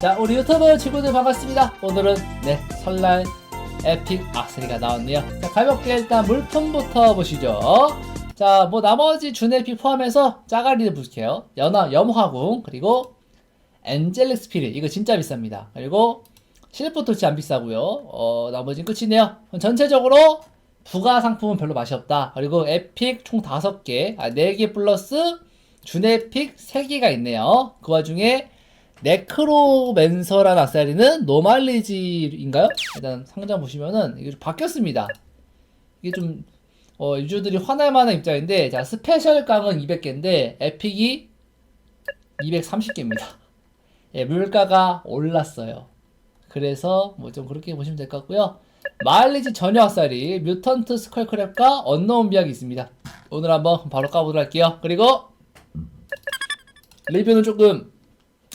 자 우리 유튜브 친구들 반갑습니다. 오늘은 네 설날 에픽 악세리가 나왔네요. 자 가볍게 일단 물품부터 보시죠. 자 뭐 나머지 준에픽 포함해서 짜가리를 볼게요. 연화 염화궁 그리고 엔젤릭 스피릿 이거 진짜 비쌉니다. 그리고 실프 토치 안 비싸고요. 어 나머지는 끝이네요. 전체적으로 부가 상품은 별로 맛이 없다. 그리고 에픽 총 5개 아 4개 플러스 준에픽 3개가 있네요. 그 와중에 네크로맨서란 악세사리는 노말리지인가요? 일단 상장 보시면은 이게 좀 바뀌었습니다. 이게 좀 어, 유저들이 화날 만한 입장인데 자 스페셜 강은 200개인데 에픽이 230개입니다. 예, 물가가 올랐어요. 그래서 뭐 좀 그렇게 보시면 될 것 같고요. 마일리지 전혀 악사리 뮤턴트 스컬크랩과 언노운 비약이 있습니다. 오늘 한번 바로 까보도록 할게요. 그리고 리뷰는 조금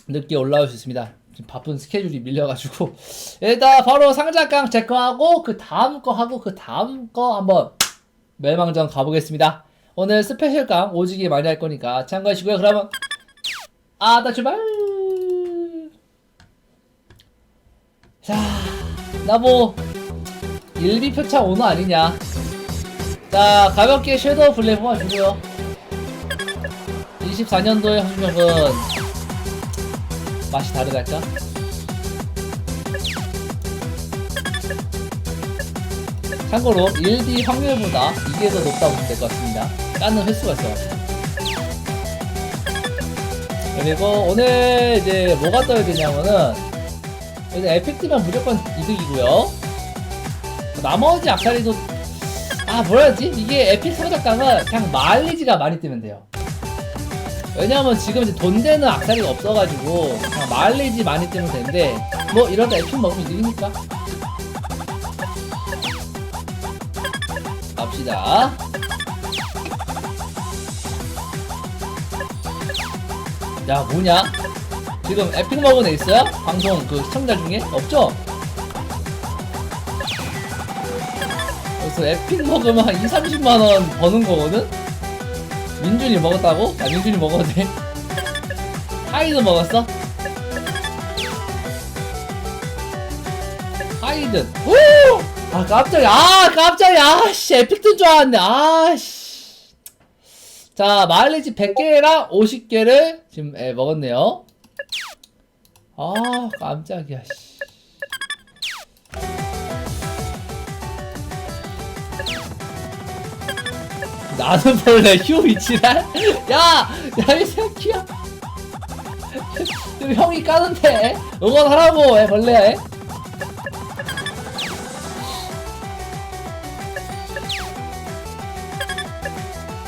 늦게 올라올 수 있습니다. 지금 바쁜 스케줄이 밀려가지고 일단 바로 상자깡 체크하고 그 다음 거 하고 그 다음 거 한번 멸망전 가보겠습니다. 오늘 스페셜깡 오지게 많이 할 거니까 참고하시고요. 그러면 아나 출발. 자, 나뭐 일비 표창 오너 아니냐? 자, 가볍게 섀도우 블랙 뽑아주고요. 24년도의 허준혁은 맛이 다르달까? 참고로 1D 확률보다 이게 더 높다고 보면 될 것 같습니다. 까는 횟수가 있어요. 그리고 오늘 이제 뭐가 떠야 되냐면은 일단 에펙트면 무조건 이득이고요. 나머지 악사리도 아 뭐라 해야지 이게 에픽 성적강은 그냥 마일리지가 많이 뜨면 돼요. 왜냐면 지금 이제 돈 되는 악사리가 없어가지고 그냥 마일리지 많이 뜨면 되는데 뭐 이러다 에픽 먹으면 이득이니까 갑시다 야 뭐냐 지금 에픽 먹은 애 있어요? 방송 그 시청자 중에? 없죠? 그래서 에픽 먹으면 한 2, 30만원 버는 거거든? 민준이 먹었다고? 아 민준이 돼? 하이드 먹었어? 하이든 오! 아 깜짝이야 아 깜짝이야 아씨 에픽트인 줄 알았네 아씨 자 마일리지 100개랑 50개를 지금 에, 먹었네요 아 깜짝이야 씨. 나는 벌레 휴 위치란? 야! 야 이 새끼야. 지금 형이 까는데. 응원하라고 애 벌레.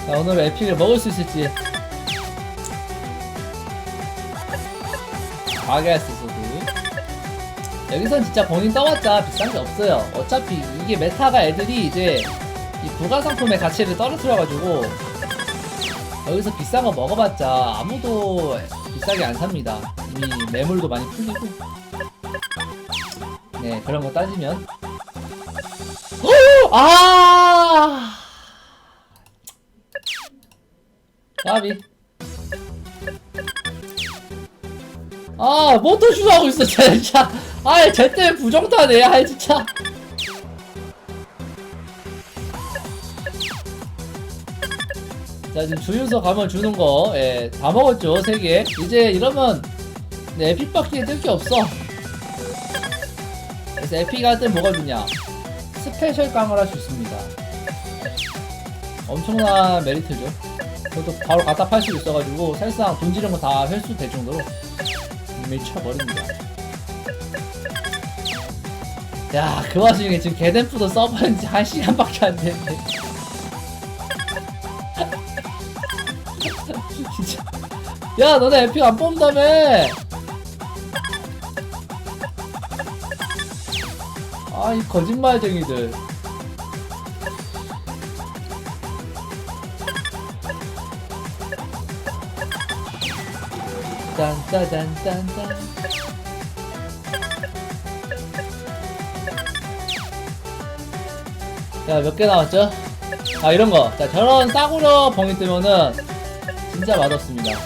자 오늘 에픽을 먹을 수 있을지. 과하게 있어도 여기선 진짜 본인 떠봤자 비싼 게 없어요. 어차피 이게 메타가 애들이 이제 이 부가 상품의 가치를 떨어뜨려가지고 여기서 비싼 거 먹어봤자 아무도 비싸게 안 삽니다. 이미 매물도 많이 풀리고. 네 그런 거 따지면. 오! 아! 까비. 아 모토슈 하고 있어 진짜. 아이 쟤 때문에 부정타네 아 진짜 자 지금 주유소 가면 주는 거 예, 다 먹었죠 세 개. 이제 이러면 네, 에픽밖에 뜰 게 없어. 그래서 에픽 할 때 뭐가 주냐? 스페셜 깡을 할 수 있습니다. 엄청난 메리트죠. 그것도 바로 갖다 팔 수 있어가지고 사실상 돈 지른 거다 회수 될 정도로 미쳐버립니다. 야 그 와중에 지금 개댄프도 써봤는 지한 시간밖에 안 됐는데 진짜. 야 너네 에픽 안 뽑는다며! 아 이 거짓말쟁이들. 딴따단딴딴 야몇개 나왔죠? 아 이런 거. 자 저런 싸구려 봉이 뜨면은 진짜 맛없습니다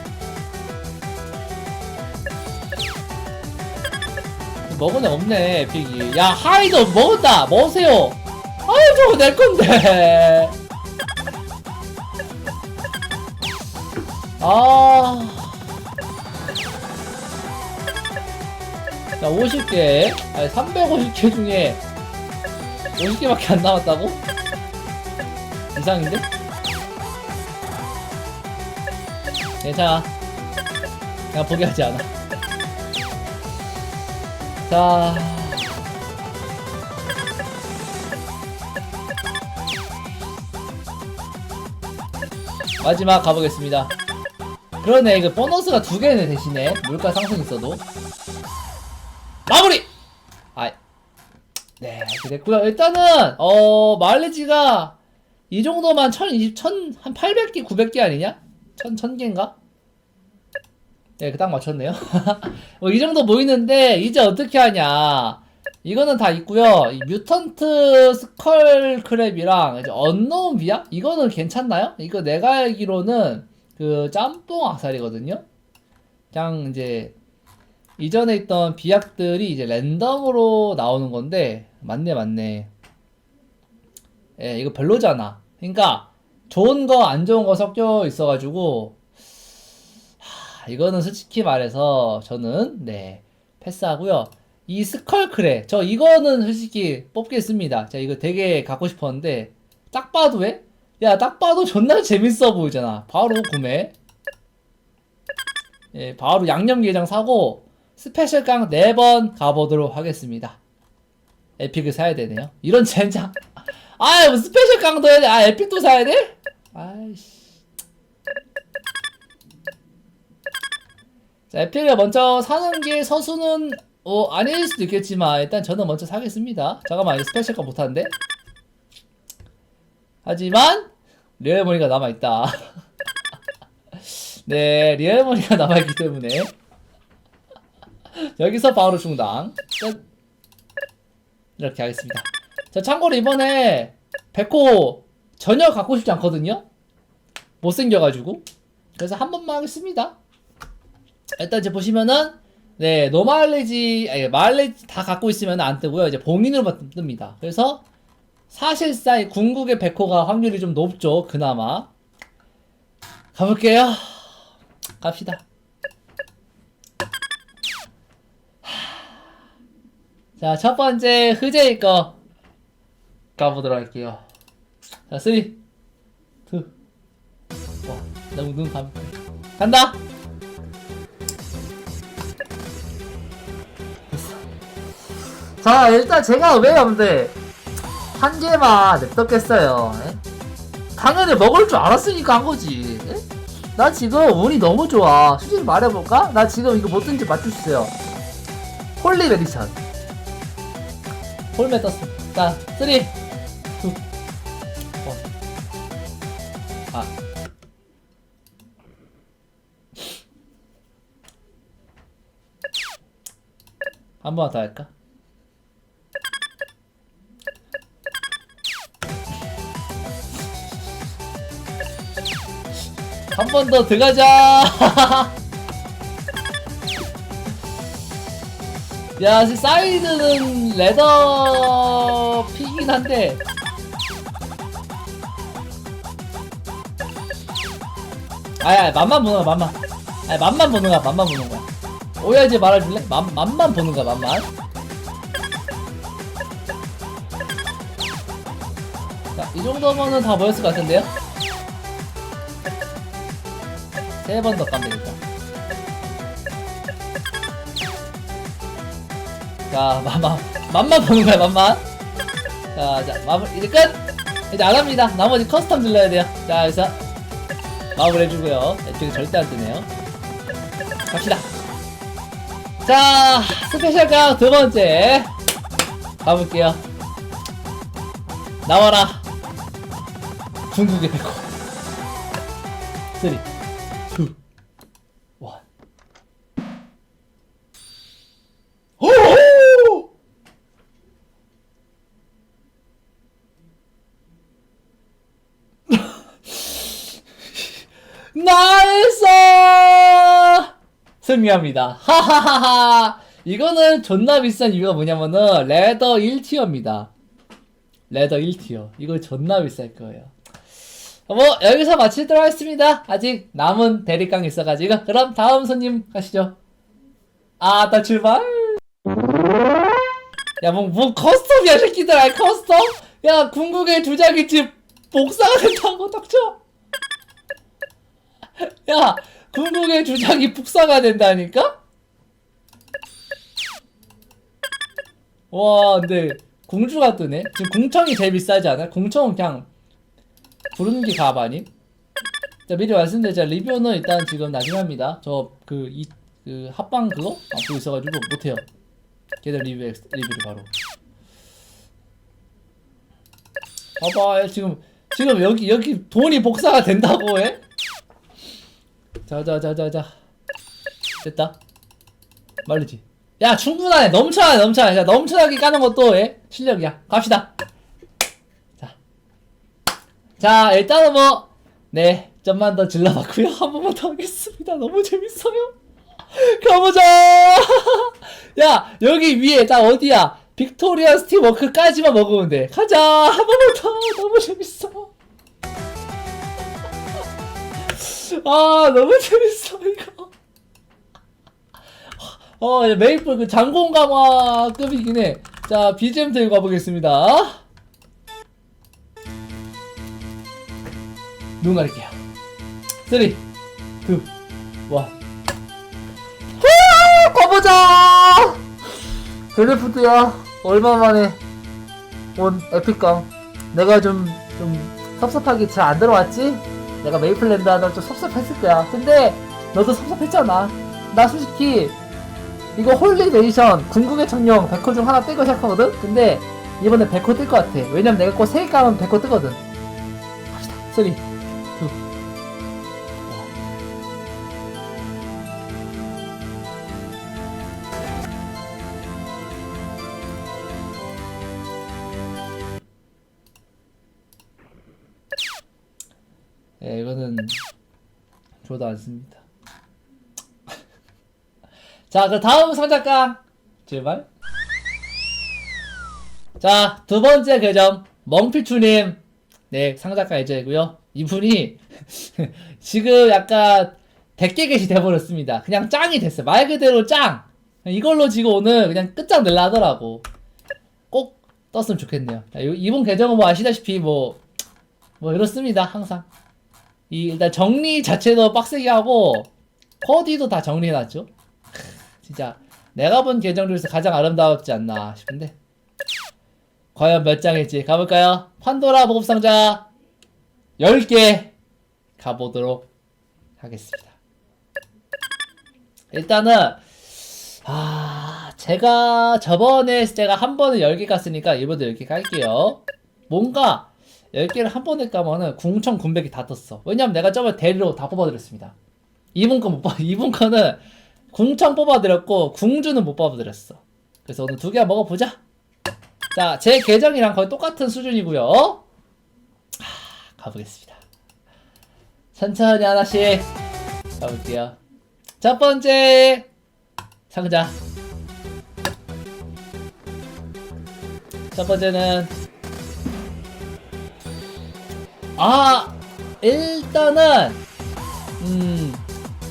먹은 애 없네 에픽이 야 하이도 먹었다 먹으세요 아유 저거 내 건데 아. 자, 50개. 아니, 350개 중에 50개밖에 안 남았다고? 이상인데? 괜찮아. 그냥 포기하지 않아. 자. 마지막 가보겠습니다. 그러네, 이거 보너스가 두 개네, 대신에. 물가 상승 있어도. 마무리! 아, 네, 됐고요. 일단은, 어, 마일리지가 이 정도만 1020, 1000, 한 800개, 900개 아니냐? 1000, 1000개인가? 네, 딱 맞췄네요. 뭐, 이 정도 모이는데, 이제 어떻게 하냐. 이거는 다 있고요. 이 뮤턴트 스컬 크랩이랑 이제 언노운 비약? 이거는 괜찮나요? 이거 내가 알기로는 그 짬뽕 악살이거든요. 그냥 이제 이전에 있던 비약들이 이제 랜덤으로 나오는 건데 맞네 맞네. 예, 이거 별로잖아. 그러니까 좋은 거 안 좋은 거 섞여 있어가지고 하, 이거는 솔직히 말해서 저는 네 패스하고요. 이 스컬크레 저 이거는 솔직히 뽑겠습니다. 제가 이거 되게 갖고 싶었는데 딱 봐도 왜? 야 딱 봐도 존나 재밌어 보이잖아. 바로 구매. 예, 바로 양념게장 사고 스페셜 깡 4번 가보도록 하겠습니다. 에픽을 사야 되네요. 이런 젠장. 아, 뭐 스페셜 깡도 해야 돼. 아, 에픽도 사야 돼? 아이씨. 자, 에픽을 먼저 사는 게 서수는 어, 아닐 수도 있겠지만 일단 저는 먼저 사겠습니다. 잠깐만, 이거 스페셜 깡 못하는데? 하지만 리얼머니가 남아있다. 네, 리얼머니가 남아있기 때문에 여기서 바로 중당 끝. 이렇게 하겠습니다. 자, 참고로 이번에 백호 전혀 갖고 싶지 않거든요. 못생겨가지고. 그래서 한 번만 하겠습니다. 일단 이제 보시면은 네 노말레지 아니 말레지 다 갖고 있으면 안 뜨고요. 이제 봉인으로만 뜹니다. 그래서 사실상 이 궁극의 백호가 확률이 좀 높죠. 그나마 가볼게요. 갑시다. 자, 첫 번째 흐제이 거 가보도록 할게요. 자, 3, 2, 1. 너무 눈 감. 간다! 자, 일단 제가 왜 근데 한 개만 냅뒀겠어요. 예? 당연히 먹을 줄 알았으니까 한 거지. 예? 나 지금 운이 너무 좋아. 솔직히 말해볼까? 나 지금 이거 뭐든지 맞출 수 있어요. 홀리 메디션. 홀매 떴어. 자, 3, 2, 1. 아. 한 번 더 할까? 한 번 더 들어가자! 야, 지 사이드는 레더 피긴 한데. 아야, 맘만 보는 거야, 맘만. 아니, 맘만 보는 거야, 맘만 보는 거야. 오해하지 말아줄래? 맘, 맘만 보는 거야, 맘만. 자, 이 정도면은 다 모였을 것 같은데요? 세 번더 까면 되겠다. 자, 맘만, 맘만 보는 거야, 맘만. 자, 자, 마무리, 이제 끝! 이제 안 합니다. 나머지 커스텀 눌러야 돼요. 자, 여기서 마무리 해주고요. 이쪽에 절대 안 뜨네요. 갑시다. 자, 스페셜 강두 번째. 가볼게요. 나와라. 중국의 백호. 3, 승리합니다. 하하하하! 이거는 존나 비싼 이유가 뭐냐면은 레더 1티어입니다. 레더 1티어. 이거 존나 비쌀 거예요. 뭐 여기서 마치도록 하겠습니다. 아직 남은 대립강 있어가지고 그럼 다음 손님 가시죠. 아, 나 출발. 야, 뭐, 뭐 커스텀이야, 새끼들. 아이, 커스텀? 야, 궁극의 주작이 집 복사가 된다고, 닥쳐. 야, 궁극의 주작이 복사가 된다니까? 와, 근데 공주가 뜨네. 지금 궁청이 제일 비싸지 않아요? 궁청은 그냥 부르기 가바니? 자, 미리 말씀드리자. 리뷰는 일단 지금 나중에 합니다. 저그이그 합방 그거 안 보고 있어가지고 못해요. 걔들 리뷰 리뷰를 바로. 봐봐, 지금 지금 여기 여기 돈이 복사가 된다고 해? 자자자자자. 됐다. 말리지. 야 충분하네. 넘쳐나네 넘쳐나네. 자 넘쳐나게 까는 것도 예 실력이야. 갑시다. 자, 자 일단은 뭐네 좀만 더 질러봤고요. 한 번만 더 하겠습니다. 너무 재밌어요. 가보자. 야 여기 위에 딱 어디야? 빅토리아 스티워크까지만 먹으면 돼. 가자. 한 번만 더. 너무 재밌어 아 너무 재밌어 이거 어, 메이플 그 장공 강화급이긴 해. 자, BGM 들고 가보겠습니다. 눈 가릴게요. 3, 2, 1. 후! 가보자! 드래프트야. 얼마 만에 온 에픽강. 내가 좀, 좀 섭섭하게 잘 안 들어왔지? 내가 메이플랜드 하다 좀 섭섭했을 거야. 근데 너도 섭섭했잖아. 나 솔직히 이거 홀리네이션 궁극의 청룡 100호 중 하나 떼고 시작하거든? 근데 이번에 100호 뜰 것 같아 왜냐면 내가 꼭 3개 까면 100호 뜨거든 갑시다 3 2 저도 않습니다. 자, 그 다음 상자깡 제발. 자, 두 번째 계정 멍피추님 네 상자깡 예정이고요. 이분이 지금 약간 백개get이 돼버렸습니다. 그냥 짱이 됐어요. 말 그대로 짱. 이걸로 지금 오늘 그냥 끝장 낼라 하더라고. 꼭 떴으면 좋겠네요. 이분 계정은 뭐 아시다시피 뭐, 뭐 이렇습니다. 항상. 이 일단 정리 자체도 빡세게 하고 코디도 다 정리해놨죠. 진짜 내가 본 계정 중에서 가장 아름다웠지 않나 싶은데 과연 몇 장일지 가볼까요? 판도라 보급상자 10개 가보도록 하겠습니다 일단은 아 제가 저번에 제가 한 번에 10개 갔으니까 이번도 10개 갈게요 뭔가 10개를 한 번에 까면은 궁청 군백이 다 떴어 왜냐면 내가 저번에 대리로 다 뽑아드렸습니다 이분 거못 뽑아 이분 거는 궁청 뽑아드렸고 궁주는 못 뽑아드렸어. 그래서 오늘 두 개 먹어보자. 자, 제 계정이랑 거의 똑같은 수준이고요. 하, 가보겠습니다. 천천히 하나씩 가볼게요. 첫 번째 상자. 첫 번째는 아 일단은 음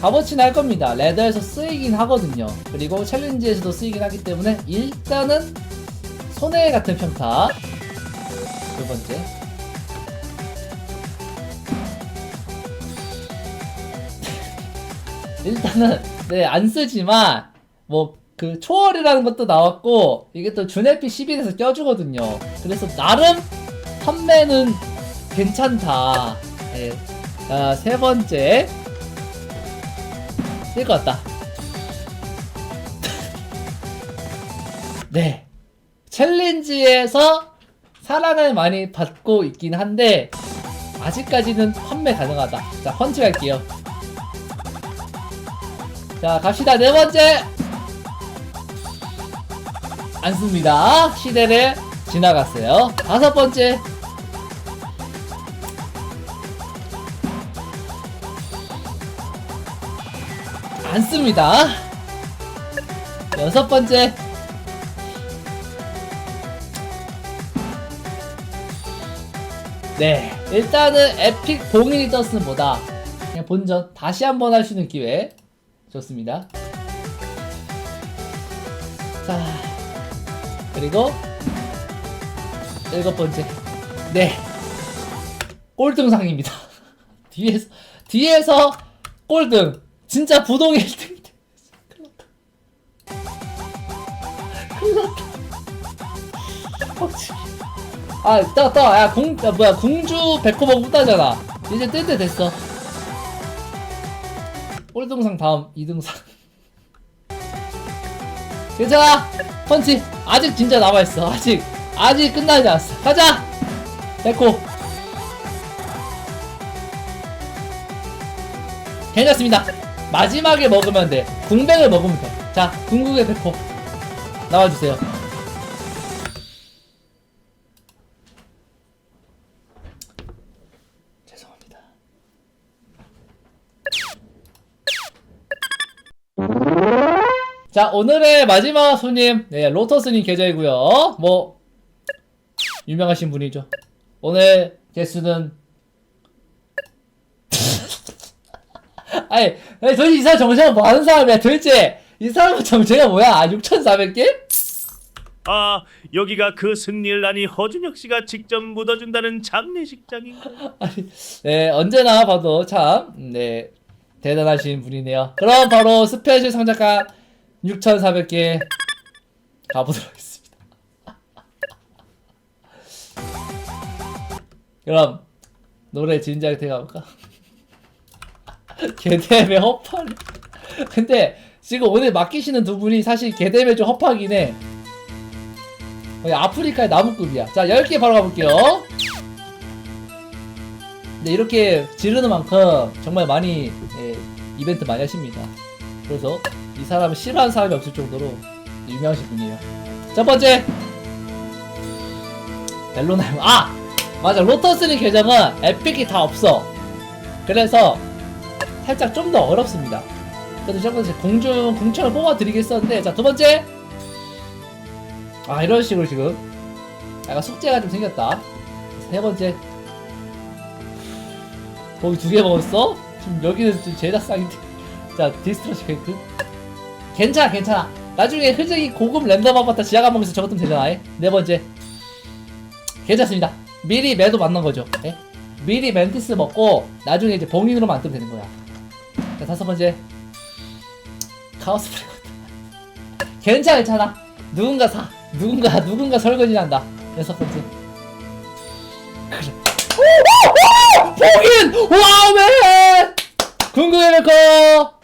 값어치 날 겁니다. 레더에서 쓰이긴 하거든요. 그리고 챌린지에서도 쓰이긴 하기 때문에 일단은 손해 같은 평타. 두 번째. 일단은 네 안 쓰지만 뭐 그 초월이라는 것도 나왔고 이게 또 준에피 11에서 껴주거든요. 그래서 나름 판매는 괜찮다. 네. 자, 세 번째. 쓸것 같다. 네. 챌린지에서 사랑을 많이 받고 있긴 한데, 아직까지는 판매 가능하다. 자, 펀치 갈게요. 자, 갑시다. 네 번째! 안 씁니다. 시대를 지나갔어요. 다섯 번째. 안 씁니다. 여섯 번째. 네, 일단은 에픽 봉인이 뭐다. 그냥 본전 다시 한번 할 수 있는 기회. 좋습니다. 자, 그리고 일곱 번째. 네, 꼴등상입니다. 뒤에서 뒤에서 꼴등. 진짜 부동 1등. 아, 떠, 떠. 야, 공, 야, 뭐야, 공주 백호봉 못하잖아. 이제 뜰 때 됐어. 꼴등상 다음 2등상. 괜찮아! 펀치! 아직 진짜 남아있어. 아직, 아직 끝나지 않았어. 가자! 백호. 괜찮습니다. 마지막에 먹으면 돼. 궁백을 먹으면 돼. 자, 궁극의 백호. 나와주세요. 죄송합니다. 자, 오늘의 마지막 손님, 네, 로터스님 계좌이고요. 뭐 유명하신 분이죠. 오늘 개수는 아니, 아니, 도대체 이 사람 정체가 뭐 하는 사람이야? 도대체 이 사람은 정체가 뭐야? 아, 6,400개? 아 여기가 그 승리를 아니 허준혁 씨가 직접 묻어준다는 장례식장인가? 아니, 네, 언제나 봐도 참, 네, 대단하신 분이네요. 그럼 바로 스페셜 상자가 6,400개 가보도록 하겠습니다. 그럼, 노래 진작에 가볼까? 개뎀의 허파를. 근데, 지금 오늘 맡기시는 두 분이 사실 개뎀의 좀 허파긴 해. 아프리카의 나무급이야. 자, 10개 바로 가볼게요. 네, 이렇게 지르는 만큼 정말 많이 예, 이벤트 많이 하십니다. 그래서 이 사람을 싫어하는 사람이 없을 정도로 유명하신 분이에요. 첫 번째 벨로나임 아 맞아 로터스님 계정은 에픽이 다 없어. 그래서 살짝 좀 더 어렵습니다. 그래서 첫 번째 공중 공천을 뽑아드리겠었는데 자 두 번째 아 이런 식으로 지금 약간 숙제가 좀 생겼다. 세 번째 거기 두 개 먹었어? 지금 여기는 좀 제작상인데. 자, 디스트러시 케이크. 괜찮아, 괜찮아. 나중에 흐적이 고급 랜덤 아바타 지하 감옥에서 저것 좀 되잖아. 예? 네 번째. 괜찮습니다. 미리 매도 맞는 거죠. 예? 미리 멘티스 먹고 나중에 이제 봉인으로 만들면 되는 거야. 자, 다섯 번째. 카오스 프레거드. 괜찮아, 괜찮아. 누군가 사. 누군가, 누군가 설거지 한다. 여섯 번째. 봉인! 와우맨! 궁금해 메커!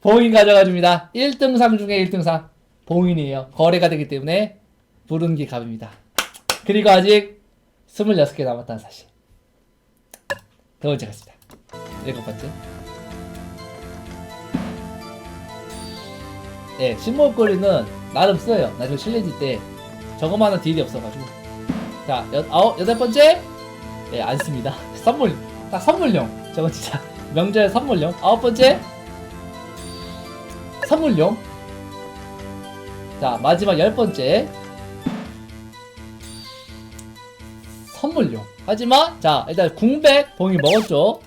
봉인 가져가줍니다. 1등상 중에 1등상. 봉인이에요. 거래가 되기 때문에 게 값입니다. 그리고 아직 26개 남았다는 사실. 두 번째 갔습니다. 일곱 번째. 네, 신목거리는 나름 써요. 나중에 실내지 때 저거만한 딜이 없어가지고. 자, 여, 아홉, 여덟 번째. 네, 안 씁니다. 선물, 딱 선물용. 저건 진짜 명절 선물용. 아홉 번째. 선물용. 자, 마지막 열 번째. 선물용. 하지만, 자, 일단 궁백 봉이 먹었죠.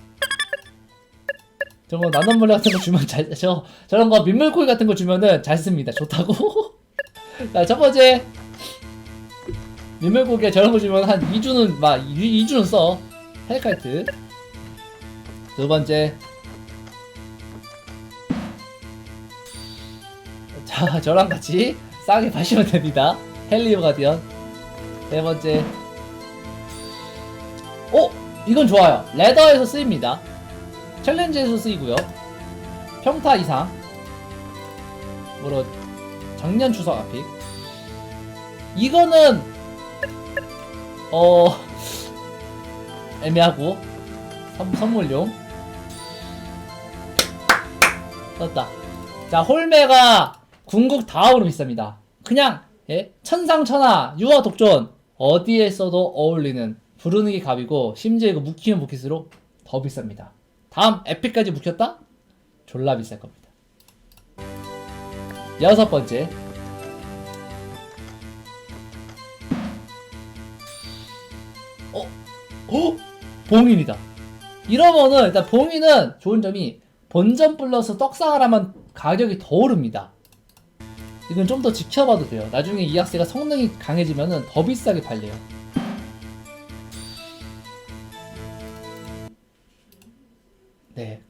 저거 나눔물 같은 거 주면 잘, 저, 저런 거 민물고기 같은 거 주면은 잘 씁니다. 좋다고. 자, 첫 번째. 민물고기에 저런 거 주면 한 2주는 막 2, 2주는 써. 헬카이트. 두 번째. 자 저랑 같이 싸게 파시면 됩니다. 헬리오 가디언. 네 번째. 오! 이건 좋아요. 레더에서 쓰입니다 챌린지에서 쓰이고요. 평타 이상. 뭐로 작년 추석 아픽 이거는 어 애매하고 선, 선물용. 떴다. 자 홀메가 궁극 다음으로 비쌉니다. 그냥 예? 천상천하 유아 독존. 어디에 써도 어울리는 부르는 게 값이고 심지어 이거 묵히면 묵힐수록 더 비쌉니다 다음 에픽까지 묶였다? 졸라 비쌀 겁니다. 여섯 번째. 어? 어? 봉인이다. 이러면은 일단 봉인은 좋은 점이 본전 플러스 떡상을 하면 가격이 더 오릅니다. 이건 좀 더 지켜봐도 돼요. 나중에 이 약세가 성능이 강해지면은 더 비싸게 팔려요.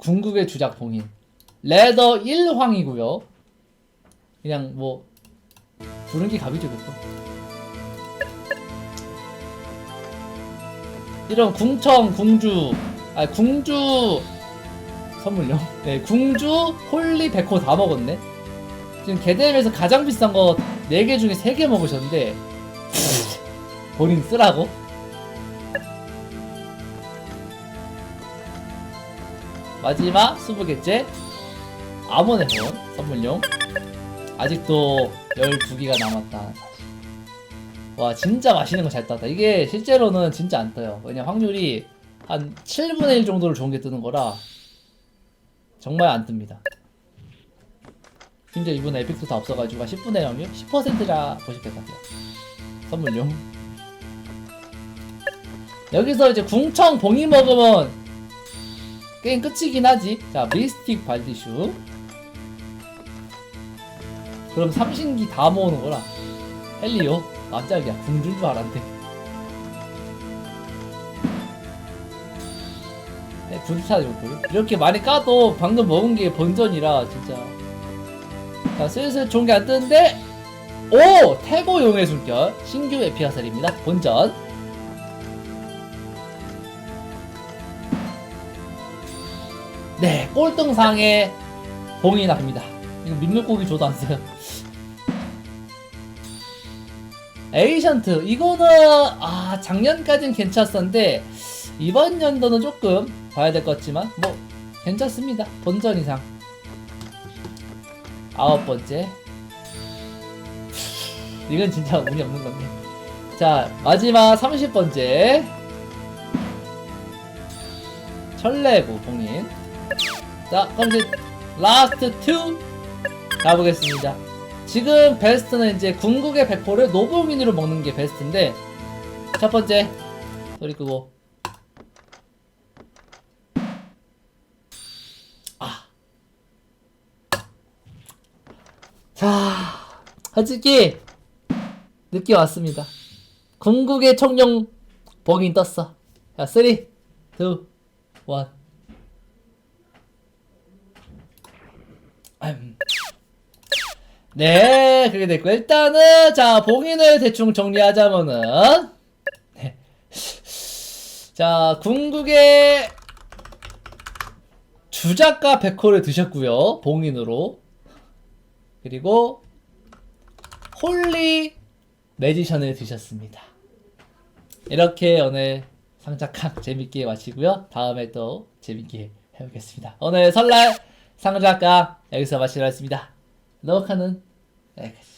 궁극의 주작 봉인. 레더 1황이고요. 그냥 뭐 부른 게 갑이죠, 그것도. 이런 궁청, 궁주, 아 궁주 선물용. 네, 궁주, 홀리, 백호 다 먹었네. 지금 개대에서 가장 비싼 거 4개 중에 3개 먹으셨는데 본인 쓰라고? 마지막 20개째 아몬의 본 선물용. 아직도 12개가 남았다. 와 진짜 맛있는 거 잘 땄다. 이게 실제로는 진짜 안 떠요. 왜냐 확률이 한 7분의 1 정도를 좋은 게 뜨는 거라 정말 안 뜹니다. 심지어 이번에 에픽도 다 없어가지고 한 10분의 0이요? 10%라 보실 것 같아요. 선물용. 여기서 이제 궁청 봉이 먹으면 게임 끝이긴 하지. 자 미스틱 발디슈 그럼 삼신기 다 모으는 거라. 헬리오 깜짝이야. 궁준 줄 알았네 네, 분사죠 이렇게 많이 까도 방금 먹은 게 본전이라 진짜. 자 슬슬 게안 뜨는데. 오! 태고 용의 숨결. 신규 에피아살입니다. 본전 네 꼴등상에 봉이 납니다. 이거 민물고기 줘도 안 써요. 에이션트 이거는 아 작년까진 괜찮았었는데 이번 연도는 조금 봐야 될 것 같지만 뭐 괜찮습니다. 본전 이상. 아홉 번째. 이건 진짜 운이 없는 건데. 자 마지막 30번째. 철래구 봉인 자 그럼 이제 라스트 2 가보겠습니다. 지금 베스트는 이제 궁극의 백호를 노블민으로 먹는 게 베스트인데 첫 번째 소리 끄고. 아. 자 솔직히 늦게 왔습니다. 궁극의 청룡 봉인 떴어. 자 3, 2, 1 네, 그렇게 됐고 일단은 자 봉인을 대충 정리하자면은 네. 자 궁극의 주작가 백호를 드셨고요 봉인으로 그리고 홀리 매지션을 드셨습니다. 이렇게 오늘 상작강 재밌게 마치고요. 다음에 또 재밌게 해보겠습니다. 오늘 설날 상작강 여기서 마치도록 하겠습니다. 너카는 여기까지.